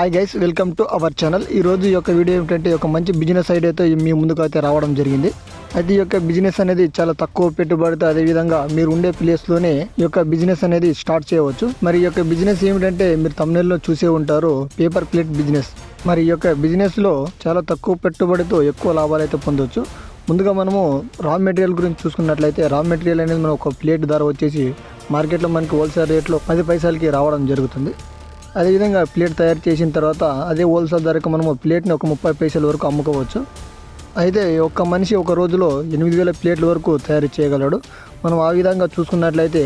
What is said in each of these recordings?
Hi guys welcome to our channel ఈ రోజు ఈ యొక్క వీడియో ఏమిటంటే ఒక మంచి బిజినెస్ ఐడియాతో మీ ముందుకు అయితే రావడం జరిగింది. అయితే ఈ యొక్క బిజినెస్ అనేది చాలా తక్కువ పెట్టుబడితో అదేవిధంగా మీరు ఉండే ప్లేస్లోనే ఈ యొక్క బిజినెస్ అనేది స్టార్ట్ చేయవచ్చు. మరి ఈ యొక్క బిజినెస్ ఏమిటంటే మీరు తమిళలో చూసే ఉంటారు పేపర్ ప్లేట్ బిజినెస్ మరి ఈ యొక్క బిజినెస్లో చాలా తక్కువ పెట్టుబడితో ఎక్కువ లాభాలు అయితే పొందవచ్చు ముందుగా మనము రా మెటీరియల్ గురించి చూసుకున్నట్లయితే రా మెటీరియల్ అనేది మనం ఒక ప్లేట్ ధర వచ్చేసి మార్కెట్లో మనకి హోల్సేల్ రేట్లో పది పైసలకి రావడం జరుగుతుంది. అదేవిధంగా ప్లేట్ తయారు చేసిన తర్వాత అదే హోల్సేల్ ధరకు మనము ప్లేట్ని ఒక ముప్పై పైసల వరకు అమ్ముకోవచ్చు. అయితే ఒక మనిషి ఒక రోజులో ఎనిమిది వేల ప్లేట్ల వరకు తయారు చేయగలడు. మనం ఆ విధంగా చూసుకున్నట్లయితే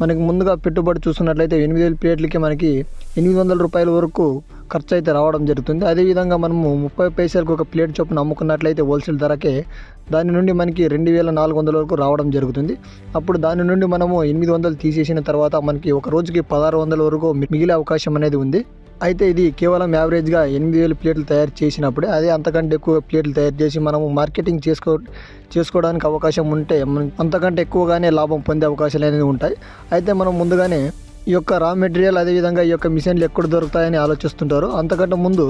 మనకి ముందుగా పెట్టుబడి చూసుకున్నట్లయితే ఎనిమిది వేల ప్లేట్లకి మనకి ఎనిమిది వందల రూపాయల వరకు ఖర్చు అయితే రావడం జరుగుతుంది. అదేవిధంగా మనము ముప్పై పైసలకు ఒక ప్లేట్ చొప్పున అమ్ముకున్నట్లయితే హోల్సేల్ ధరకే దాని నుండి మనకి రెండు వేల నాలుగు వందల వరకు రావడం జరుగుతుంది. అప్పుడు దాని నుండి మనము ఎనిమిది వందలు తీసేసిన తర్వాత మనకి ఒక రోజుకి పదహారు వందల వరకు మిగిలే అవకాశం అనేది ఉంది. అయితే ఇది కేవలం యావరేజ్గా ఎనిమిది వేల ప్లేట్లు తయారు చేసినప్పుడే అదే అంతకంటే ఎక్కువ ప్లేట్లు తయారు చేసి మనము మార్కెటింగ్ చేసుకో చేసుకోవడానికి అవకాశం ఉంటే అంతకంటే ఎక్కువగానే లాభం పొందే అవకాశాలు అనేది ఉంటాయి. అయితే మనం ముందుగానే ఈ యొక్క రా మెటీరియల్ అదేవిధంగా ఈ యొక్క మిషన్లు ఎక్కడ దొరుకుతాయని ఆలోచిస్తుంటారు. అంతకంటే ముందు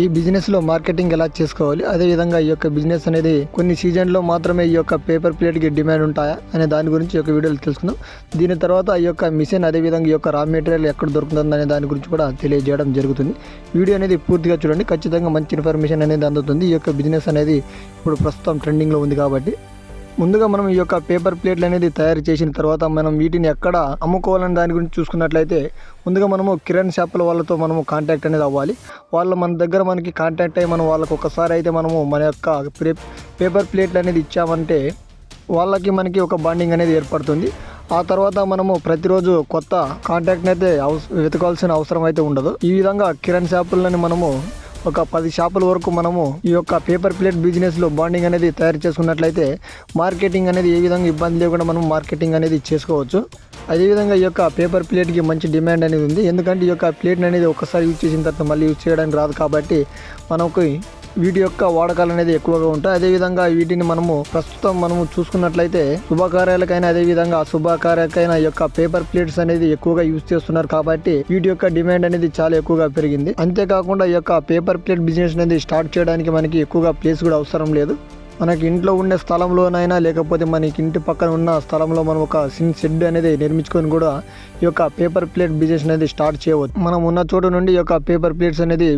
ఈ బిజినెస్లో మార్కెటింగ్ ఎలా చేసుకోవాలి అదేవిధంగా ఈ యొక్క బిజినెస్ అనేది కొన్ని సీజన్లో మాత్రమే ఈ యొక్క పేపర్ ప్లేట్కి డిమాండ్ ఉంటాయా అనే దాని గురించి ఈ యొక్క వీడియోలు తెలుసుకుందాం. దీని తర్వాత ఈ యొక్క మిషన్ అదేవిధంగా ఈ యొక్క రా మెటీరియల్ ఎక్కడ దొరుకుతుంది అనే దాని గురించి కూడా తెలియజేయడం జరుగుతుంది. వీడియో అనేది పూర్తిగా చూడండి ఖచ్చితంగా మంచి ఇన్ఫర్మేషన్ అనేది అందుతుంది. ఈ యొక్క బిజినెస్ అనేది ఇప్పుడు ప్రస్తుతం ట్రెండింగ్లో ఉంది కాబట్టి ముందుగా మనం ఈ యొక్క పేపర్ ప్లేట్లు అనేది తయారు చేసిన తర్వాత మనం వీటిని ఎక్కడ అమ్ముకోవాలని దాని గురించి చూసుకున్నట్లయితే ముందుగా మనము కిరణ్ షాపుల వాళ్ళతో మనము కాంటాక్ట్ అనేది అవ్వాలి. వాళ్ళు మన దగ్గర మనకి కాంటాక్ట్ అయ్యి మనం వాళ్ళకి ఒకసారి అయితే మనము మన యొక్క ప్రే- పేపర్ ప్లేట్లు అనేది ఇచ్చామంటే వాళ్ళకి మనకి ఒక బాండింగ్ అనేది ఏర్పడుతుంది. ఆ తర్వాత మనము ప్రతిరోజు కొత్త కాంటాక్ట్ని అయితే అవసరం వెతకాల్సిన అవసరం అయితే ఉండదు. ఈ విధంగా కిరణ్ షాపులని మనము ఒక పది షాపుల వరకు మనము ఈ యొక్క పేపర్ ప్లేట్ బిజినెస్లో బాండింగ్ అనేది తయారు చేసుకున్నట్లయితే మార్కెటింగ్ అనేది ఏ విధంగా ఇబ్బంది లేకుండా మనం మార్కెటింగ్ అనేది చేసుకోవచ్చు. అదేవిధంగా ఈ యొక్క పేపర్ ప్లేట్కి మంచి డిమాండ్ అనేది ఉంది. ఎందుకంటే ఈ యొక్క ప్లేట్ అనేది ఒకసారి యూజ్ చేసిన తర్వాత మళ్ళీ యూజ్ చేయడానికి రాదు కాబట్టి మనకు వీటి యొక్క వాడకాలు అనేది ఎక్కువగా ఉంటాయి. అదేవిధంగా వీటిని మనము ప్రస్తుతం మనము చూసుకున్నట్లయితే శుభకార్యాలకైనా అదేవిధంగా అశుభకార్యాలకైనా యొక్క పేపర్ ప్లేట్స్ అనేది ఎక్కువగా యూజ్ చేస్తున్నారు కాబట్టి వీటి యొక్క డిమాండ్ అనేది చాలా ఎక్కువగా పెరిగింది. అంతేకాకుండా ఈ యొక్క పేపర్ ప్లేట్ బిజినెస్ అనేది స్టార్ట్ చేయడానికి మనకి ఎక్కువగా ప్లేస్ కూడా అవసరం లేదు. మనకి ఇంట్లో ఉండే స్థలంలోనైనా లేకపోతే మనకి ఇంటి పక్కన ఉన్న స్థలంలో మనం ఒక సిన్ షెడ్ అనేది నిర్మించుకొని కూడా ఈ యొక్క పేపర్ ప్లేట్ బిజినెస్ అనేది స్టార్ట్ చేయవచ్చు. మనం ఉన్న చోటు నుండి ఈ యొక్క పేపర్ ప్లేట్స్ అనేది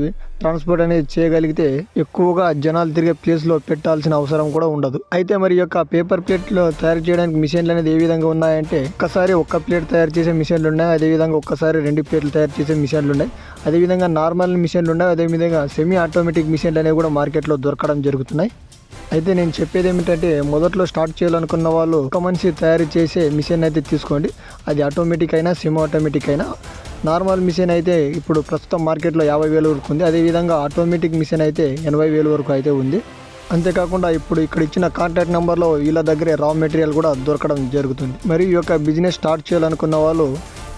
ట్రాన్స్పోర్ట్ అనేది చేయగలిగితే ఎక్కువగా జనాలు తిరిగే ప్లేస్లో పెట్టాల్సిన అవసరం కూడా ఉండదు. అయితే మరి ఈ యొక్క పేపర్ ప్లేట్లో తయారు చేయడానికి మిషన్లు అనేది ఏ విధంగా ఉన్నాయంటే ఒక్కసారి ఒక్క ప్లేట్ తయారు చేసే మిషన్లు ఉన్నాయి అదేవిధంగా ఒక్కసారి రెండు ప్లేట్లు తయారు చేసే మిషన్లు ఉన్నాయి. అదేవిధంగా నార్మల్ మిషన్లు ఉన్నాయి అదేవిధంగా సెమీ ఆటోమేటిక్ మిషన్లు అనేవి కూడా మార్కెట్లో దొరకడం జరుగుతున్నాయి. అయితే నేను చెప్పేది ఏమిటంటే మొదట్లో స్టార్ట్ చేయాలనుకున్న వాళ్ళు ఒక మనిషి తయారు చేసే మిషన్ అయితే తీసుకోండి. అది ఆటోమేటిక్ అయినా సెమీ ఆటోమేటిక్ అయినా. నార్మల్ మిషన్ అయితే ఇప్పుడు ప్రస్తుతం మార్కెట్లో యాభై వేల వరకు ఉంది. అదేవిధంగా ఆటోమేటిక్ మిషన్ అయితే ఎనభై వేల వరకు అయితే ఉంది. అంతేకాకుండా ఇప్పుడు ఇక్కడ ఇచ్చిన కాంటాక్ట్ నెంబర్లో వీళ్ళ దగ్గరే రా మెటీరియల్ కూడా దొరకడం జరుగుతుంది. మరి ఈ యొక్క బిజినెస్ స్టార్ట్ చేయాలనుకున్న వాళ్ళు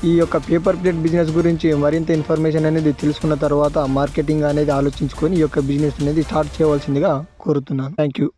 ఈ యొక్క పేపర్ ప్లేట్ బిజినెస్ గురించి మరింత ఇన్ఫర్మేషన్ అనేది తెలుసుకున్న తర్వాత మార్కెటింగ్ అనేది ఆలోచించుకొని ఈ యొక్క బిజినెస్ అనేది స్టార్ట్ చేయవలసిందిగా కోరుతున్నాను. Thank you